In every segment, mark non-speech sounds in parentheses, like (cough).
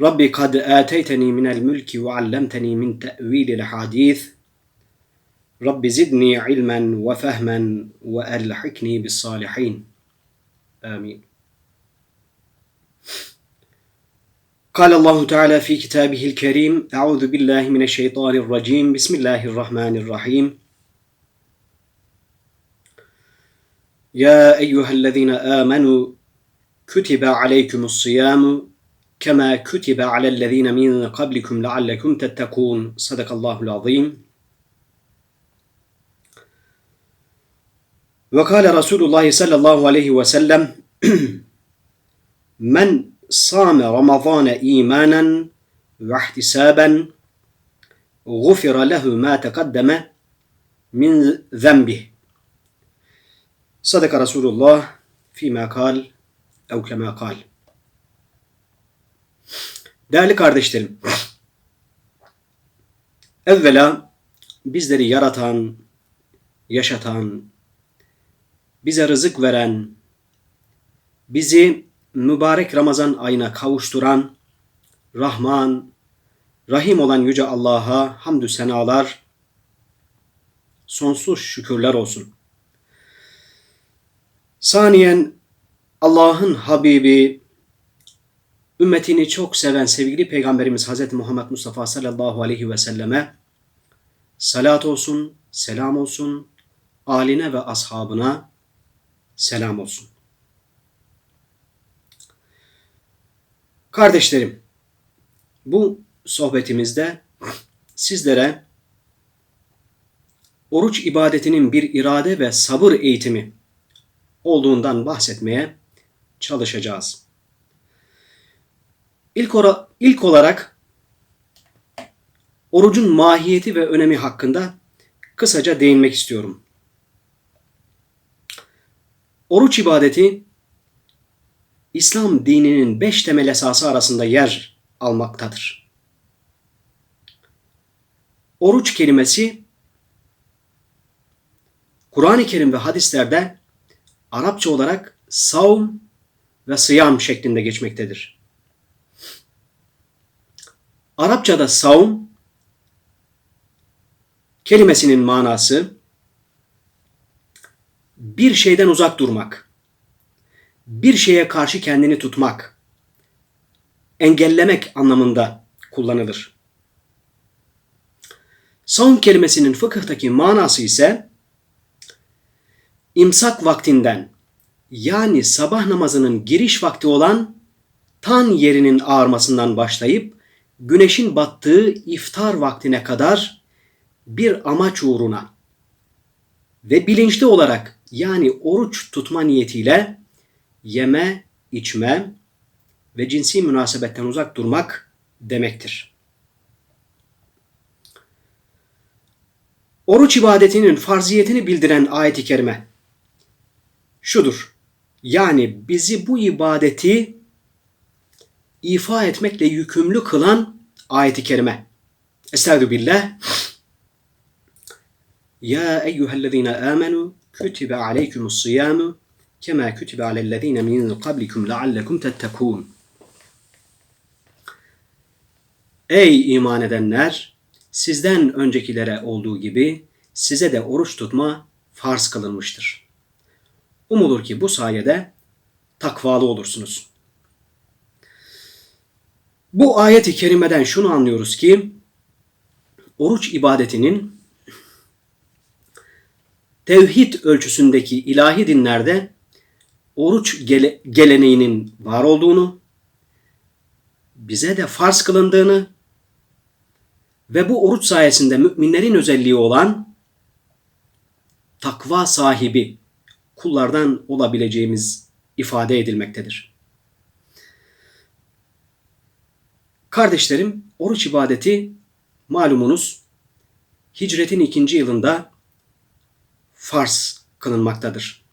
ربي قد آتيتني من الملك وعلمتني من تأويل الحديث. رب زدني علما وفهما وألحقني بالصالحين. آمين. قال الله تعالى في كتابه الكريم أعوذ بالله من الشيطان الرجيم. بسم الله الرحمن الرحيم. يا أيها الذين آمنوا كتب عليكم الصيام كما كتب على الذين من قبلكم لعلكم تتقون. صدق الله العظيم. وقال رسول الله صلى الله عليه وسلم (clears throat) من صام رمضان إيمانا واحتسابا غفر له ما تقدم من ذنبه. صدق رسول الله فيما قال أو كما قال. Değerli kardeşlerim, evvela bizleri yaratan, yaşatan, bize rızık veren, bizi mübarek Ramazan ayına kavuşturan, Rahman, Rahim olan Yüce Allah'a hamdü senalar, sonsuz şükürler olsun. Saniyen Allah'ın Habibi, ümmetini çok seven sevgili Peygamberimiz Hz. Muhammed Mustafa sallallahu aleyhi ve selleme salat olsun, selam olsun, aline ve ashabına selam olsun. Kardeşlerim, bu sohbetimizde sizlere oruç ibadetinin bir irade ve sabır eğitimi olduğundan bahsetmeye çalışacağız. İlk, ora, ilk olarak orucun mahiyeti ve önemi hakkında kısaca değinmek istiyorum. Oruç ibadeti İslam dininin beş temel esası arasında yer almaktadır. Oruç kelimesi Kur'an-ı Kerim ve hadislerde Arapça olarak savm ve sıyam şeklinde geçmektedir. Arapçada savm kelimesinin manası bir şeyden uzak durmak, bir şeye karşı kendini tutmak, engellemek anlamında kullanılır. Savun kelimesinin fıkıhtaki manası ise imsak vaktinden yani sabah namazının giriş vakti olan tan yerinin ağarmasından başlayıp güneşin battığı iftar vaktine kadar bir amaç uğruna ve bilinçli olarak yani oruç tutma niyetiyle yeme, içme ve cinsi münasebetten uzak durmak demektir. Oruç ibadetinin farziyetini bildiren ayet-i kerime şudur. Yani bizi bu ibadeti ifa etmekle yükümlü kılan ayet-i kerime. Estaizu billah. Ya eyyühellezine amenu kütübe aleykumus siyamu kema kütübe alellezine min qablikum leallekum tettekûn. Ey iman edenler! Sizden öncekilere olduğu gibi size de oruç tutma farz kılınmıştır. Umulur ki bu sayede takvalı olursunuz. Bu ayet-i kerimeden şunu anlıyoruz ki oruç ibadetinin tevhid ölçüsündeki ilahi dinlerde oruç gele, geleneğinin var olduğunu, bize de farz kılındığını ve bu oruç sayesinde müminlerin özelliği olan takva sahibi kullardan olabileceğimiz ifade edilmektedir. Kardeşlerim, oruç ibadeti malumunuz hicretin ikinci yılında farz kılınmaktadır.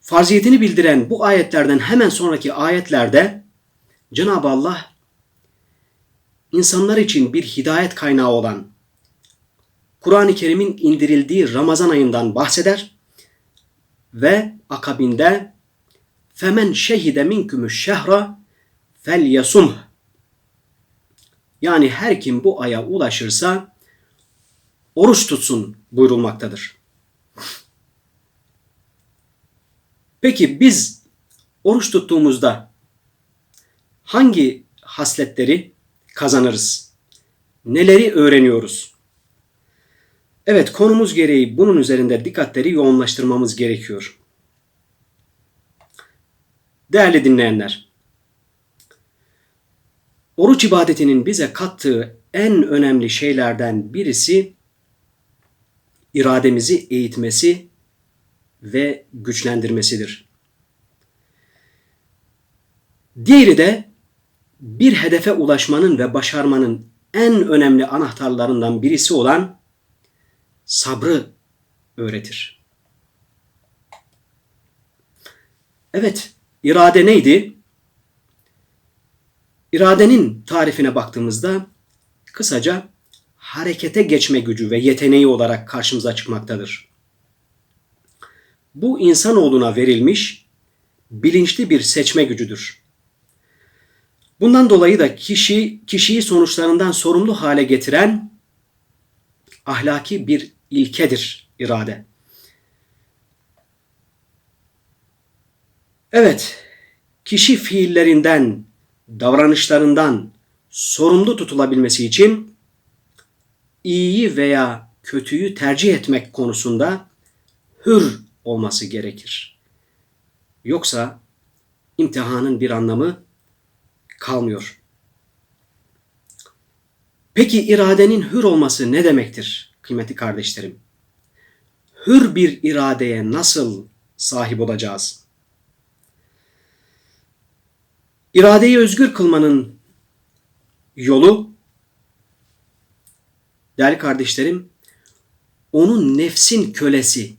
Farziyetini bildiren bu ayetlerden hemen sonraki ayetlerde Cenab-ı Allah insanlar için bir hidayet kaynağı olan Kur'an-ı Kerim'in indirildiği Ramazan ayından bahseder ve akabinde femen şehide minkümü şehra fel yasum yani her kim bu aya ulaşırsa oruç tutsun buyurulmaktadır. Peki biz oruç tuttuğumuzda hangi hasletleri kazanırız? Neleri öğreniyoruz? Evet konumuz gereği bunun üzerinde dikkatleri yoğunlaştırmamız gerekiyor. Değerli dinleyenler, oruç ibadetinin bize kattığı en önemli şeylerden birisi irademizi eğitmesi ve güçlendirmesidir. Diğeri de bir hedefe ulaşmanın ve başarmanın en önemli anahtarlarından birisi olan sabrı öğretir. Evet, irade neydi? İradenin tarifine baktığımızda kısaca harekete geçme gücü ve yeteneği olarak karşımıza çıkmaktadır. Bu insanoğluna verilmiş bilinçli bir seçme gücüdür. Bundan dolayı da kişi kişiyi sonuçlarından sorumlu hale getiren ahlaki bir ilkedir irade. Evet, kişi fiillerinden, davranışlarından sorumlu tutulabilmesi için iyiyi veya kötüyü tercih etmek konusunda hür olması gerekir. Yoksa imtihanın bir anlamı kalmıyor. Peki iradenin hür olması ne demektir kıymetli kardeşlerim? Hür bir iradeye nasıl sahip olacağız? İradeyi özgür kılmanın yolu değerli kardeşlerim onun nefsin kölesi,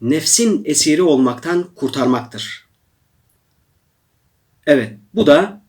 nefsin esiri olmaktan kurtarmaktır. Evet, bu da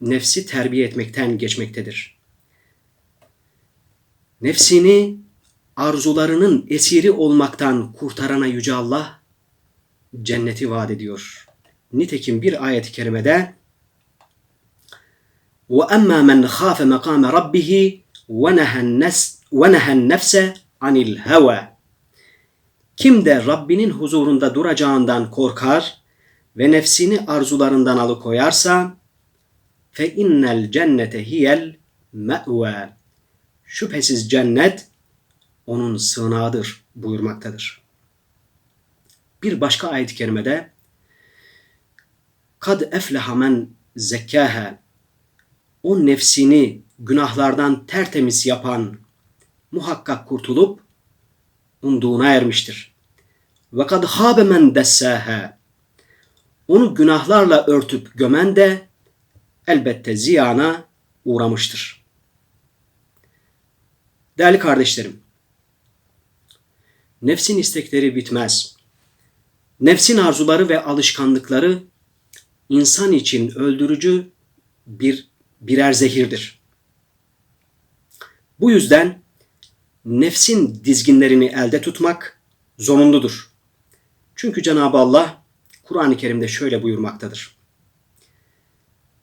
nefsi terbiye etmekten geçmektedir. Nefsini arzularının esiri olmaktan kurtarana Yüce Allah cenneti vaat ediyor. Nitekim bir ayet-i kerimede وَأَمَّا مَنْ خَافَ مَقَامَ رَبِّهِ وَنَهَى النَّفْسَ عَنِ الْهَوَى Kim de Rabbinin huzurunda duracağından korkar ve nefsini arzularından alıkoyarsa fe innel cennete hiyel me've. Şüphesiz cennet onun sığınağıdır buyurmaktadır. Bir başka ayet-i kerimede kad efleha men zekkâhe o nefsini günahlardan tertemiz yapan muhakkak kurtulup umduğuna ermiştir. Ve kad habe men dessâhe onu günahlarla örtüp gömen de elbette ziyana uğramıştır. Değerli kardeşlerim, nefsin istekleri bitmez. Nefsin arzuları ve alışkanlıkları insan için öldürücü bir birer zehirdir. Bu yüzden nefsin dizginlerini elde tutmak zorunludur. Çünkü Cenab-ı Allah Kur'an-ı Kerim'de şöyle buyurmaktadır.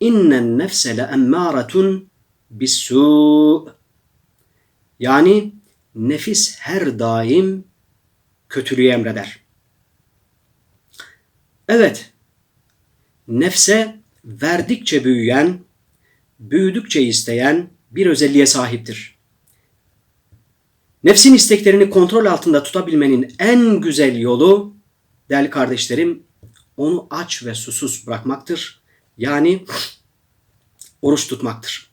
İnnen nefse le emmâretun bis-sû. Yani nefis her daim kötülüğü emreder. Evet, nefse verdikçe büyüyen, büyüdükçe isteyen bir özelliğe sahiptir. Nefsin isteklerini kontrol altında tutabilmenin en güzel yolu değerli kardeşlerim onu aç ve susuz bırakmaktır. Yani oruç tutmaktır.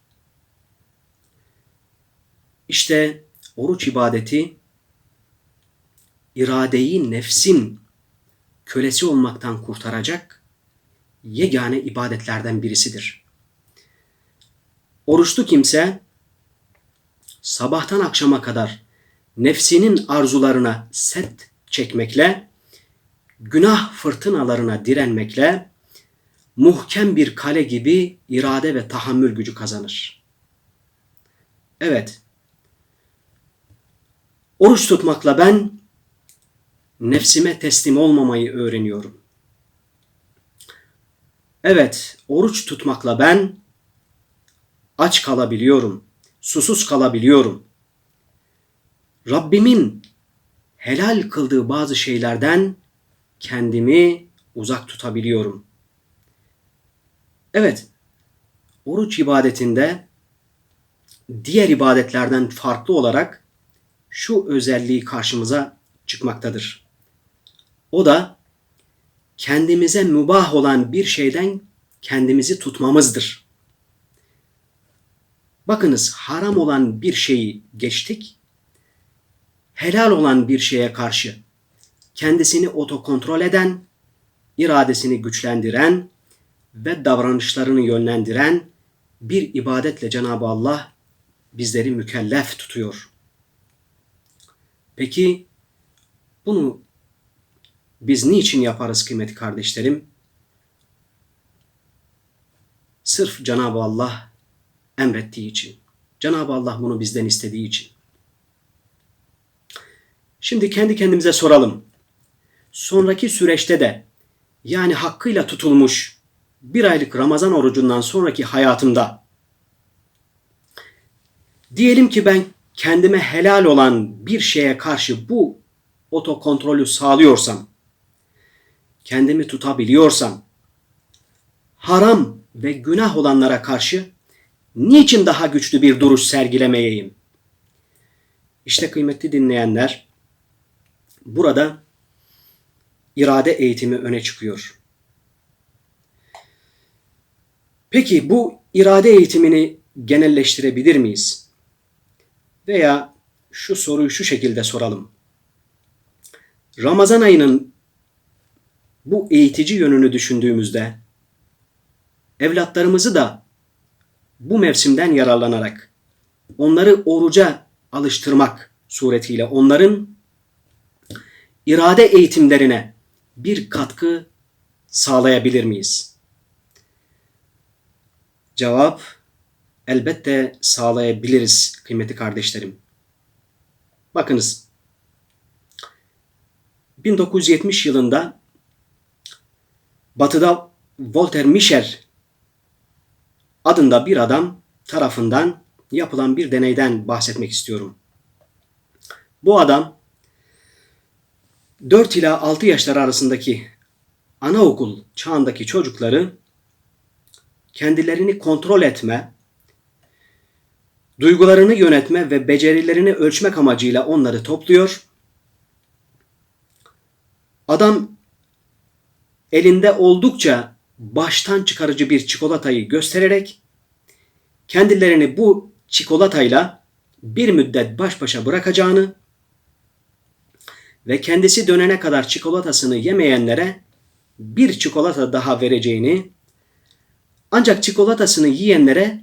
İşte oruç ibadeti iradeyi nefsin kölesi olmaktan kurtaracak, yegane ibadetlerden birisidir. Oruçlu kimse sabahtan akşama kadar nefsinin arzularına set çekmekle, günah fırtınalarına direnmekle muhkem bir kale gibi irade ve tahammül gücü kazanır. Evet, oruç tutmakla ben nefsime teslim olmamayı öğreniyorum. Evet, oruç tutmakla ben aç kalabiliyorum, susuz kalabiliyorum. Rabbimin helal kıldığı bazı şeylerden kendimi uzak tutabiliyorum. Evet, oruç ibadetinde diğer ibadetlerden farklı olarak şu özelliği karşımıza çıkmaktadır. O da kendimize mübah olan bir şeyden kendimizi tutmamızdır. Bakınız haram olan bir şeyi geçtik. Helal olan bir şeye karşı kendisini otokontrol eden, iradesini güçlendiren ve davranışlarını yönlendiren bir ibadetle Cenab-ı Allah bizleri mükellef tutuyor. Peki bunu biz niçin yaparız kıymetli kardeşlerim? Sırf Cenab-ı Allah emrettiği için. Cenab-ı Allah bunu bizden istediği için. Şimdi kendi kendimize soralım. Sonraki süreçte de yani hakkıyla tutulmuş bir aylık Ramazan orucundan sonraki hayatımda diyelim ki ben kendime helal olan bir şeye karşı bu otokontrolü sağlıyorsam kendimi tutabiliyorsam, haram ve günah olanlara karşı niçin daha güçlü bir duruş sergilemeyeyim? İşte kıymetli dinleyenler, burada irade eğitimi öne çıkıyor. Peki bu irade eğitimini genelleştirebilir miyiz? Veya şu soruyu şu şekilde soralım. Ramazan ayının bu eğitici yönünü düşündüğümüzde evlatlarımızı da bu mevsimden yararlanarak onları oruca alıştırmak suretiyle onların irade eğitimlerine bir katkı sağlayabilir miyiz? Cevap elbette sağlayabiliriz kıymetli kardeşlerim. Bakınız 1970 yılında Batı'da Walter Mischel adında bir adam tarafından yapılan bir deneyden bahsetmek istiyorum. Bu adam 4 ila 6 yaşlar arasındaki anaokul çağındaki çocukları kendilerini kontrol etme, duygularını yönetme ve becerilerini ölçmek amacıyla onları topluyor. Adam elinde oldukça baştan çıkarıcı bir çikolatayı göstererek kendilerini bu çikolatayla bir müddet baş başa bırakacağını ve kendisi dönene kadar çikolatasını yemeyenlere bir çikolata daha vereceğini ancak çikolatasını yiyenlere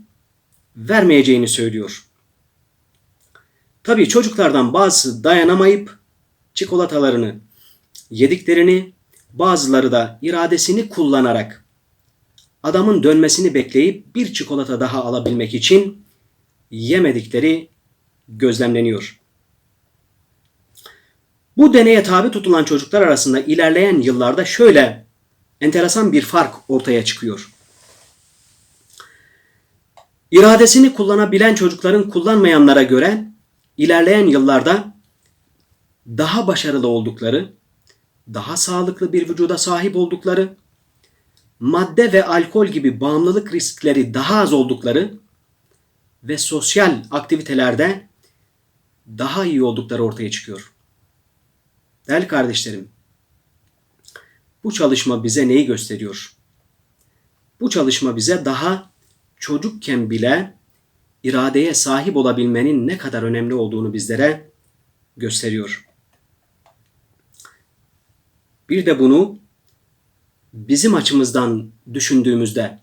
vermeyeceğini söylüyor. Tabii çocuklardan bazısı dayanamayıp çikolatalarını yediklerini Bazıları da iradesini kullanarak adamın dönmesini bekleyip bir çikolata daha alabilmek için yemedikleri gözlemleniyor. Bu deneye tabi tutulan çocuklar arasında ilerleyen yıllarda şöyle enteresan bir fark ortaya çıkıyor. İradesini kullanabilen çocukların kullanmayanlara göre ilerleyen yıllarda daha başarılı oldukları, daha sağlıklı bir vücuda sahip oldukları, madde ve alkol gibi bağımlılık riskleri daha az oldukları ve sosyal aktivitelerde daha iyi oldukları ortaya çıkıyor. Değerli kardeşlerim, bu çalışma bize neyi gösteriyor? Bu çalışma bize daha çocukken bile iradeye sahip olabilmenin ne kadar önemli olduğunu bizlere gösteriyor. Bir de bunu bizim açımızdan düşündüğümüzde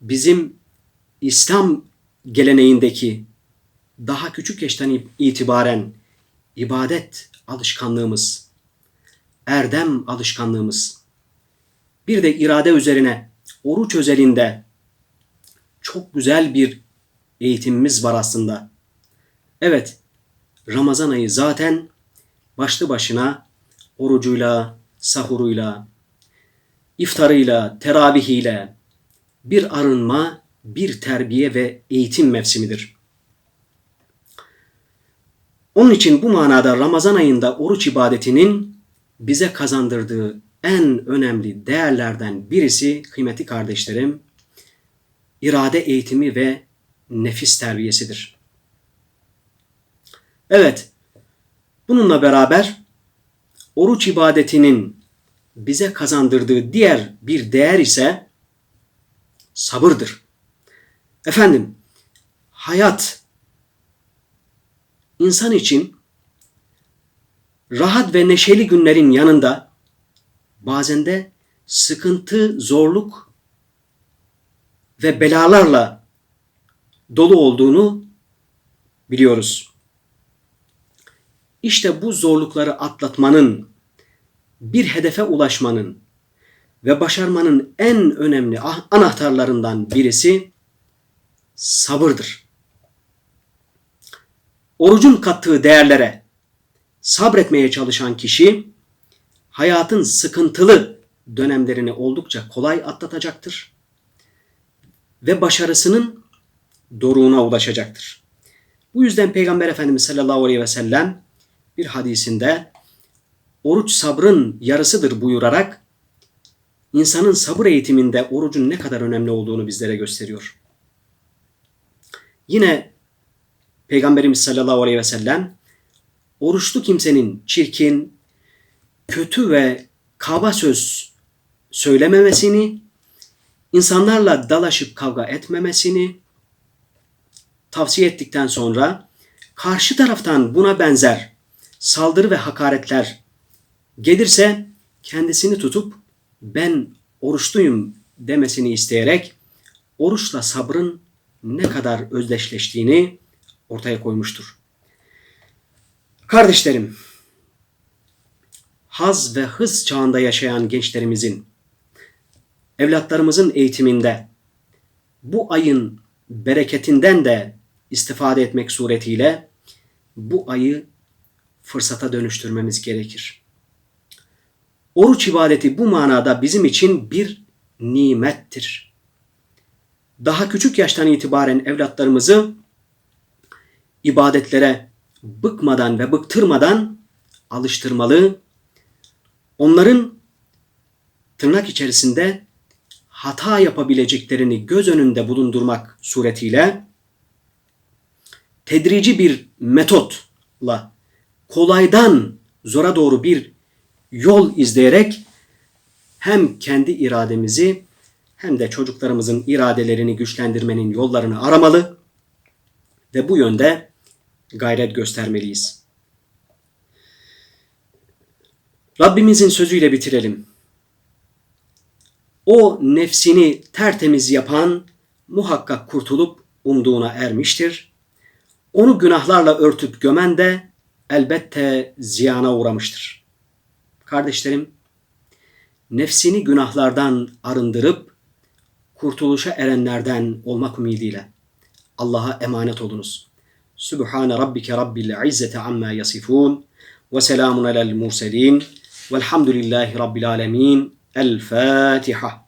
bizim İslam geleneğindeki daha küçük yaştan itibaren ibadet alışkanlığımız, erdem alışkanlığımız, bir de irade üzerine oruç özelinde çok güzel bir eğitimimiz var aslında. Evet, Ramazan ayı zaten başlı başına orucuyla, sahuruyla, iftarıyla, teravihiyle bir arınma, bir terbiye ve eğitim mevsimidir. Onun için bu manada Ramazan ayında oruç ibadetinin bize kazandırdığı en önemli değerlerden birisi kıymeti kardeşlerim irade eğitimi ve nefis terbiyesidir. Evet, bununla beraber oruç ibadetinin bize kazandırdığı diğer bir değer ise sabırdır. Efendim, hayat insan için rahat ve neşeli günlerin yanında bazen de sıkıntı, zorluk ve belalarla dolu olduğunu biliyoruz. İşte bu zorlukları atlatmanın, bir hedefe ulaşmanın ve başarmanın en önemli ah, anahtarlarından birisi sabırdır. Orucun kattığı değerlere sabretmeye çalışan kişi hayatın sıkıntılı dönemlerini oldukça kolay atlatacaktır ve başarısının doruğuna ulaşacaktır. Bu yüzden Peygamber Efendimiz sallallahu aleyhi ve sellem bir hadisinde oruç sabrın yarısıdır buyurarak insanın sabır eğitiminde orucun ne kadar önemli olduğunu bizlere gösteriyor. Yine Peygamberimiz sallallahu aleyhi ve sellem oruçlu kimsenin çirkin, kötü ve kaba söz söylememesini, insanlarla dalaşıp kavga etmemesini tavsiye ettikten sonra karşı taraftan buna benzer saldırı ve hakaretler gelirse kendisini tutup ben oruçluyum demesini isteyerek oruçla sabrın ne kadar özdeşleştiğini ortaya koymuştur. Kardeşlerim, haz ve hız çağında yaşayan gençlerimizin, evlatlarımızın eğitiminde bu ayın bereketinden de istifade etmek suretiyle bu ayı fırsata dönüştürmemiz gerekir. Oruç ibadeti bu manada bizim için bir nimettir. Daha küçük yaştan itibaren evlatlarımızı ibadetlere bıkmadan ve bıktırmadan alıştırmalı. Onların tırnak içerisinde hata yapabileceklerini göz önünde bulundurmak suretiyle tedrici bir metotla kolaydan zora doğru bir yol izleyerek hem kendi irademizi hem de çocuklarımızın iradelerini güçlendirmenin yollarını aramalı ve bu yönde gayret göstermeliyiz. Rabbimizin sözüyle bitirelim. O nefsini tertemiz yapan muhakkak kurtulup umduğuna ermiştir. Onu günahlarla örtüp gömen de elbette ziyana uğramıştır. Kardeşlerim, nefsini günahlardan arındırıp kurtuluşa erenlerden olmak ümidiyle Allah'a emanet olunuz. Sübhane rabbike rabbil izzeti amma yasifun ve selamun alel murselin velhamdülillahi rabbil alemin. El Fatiha.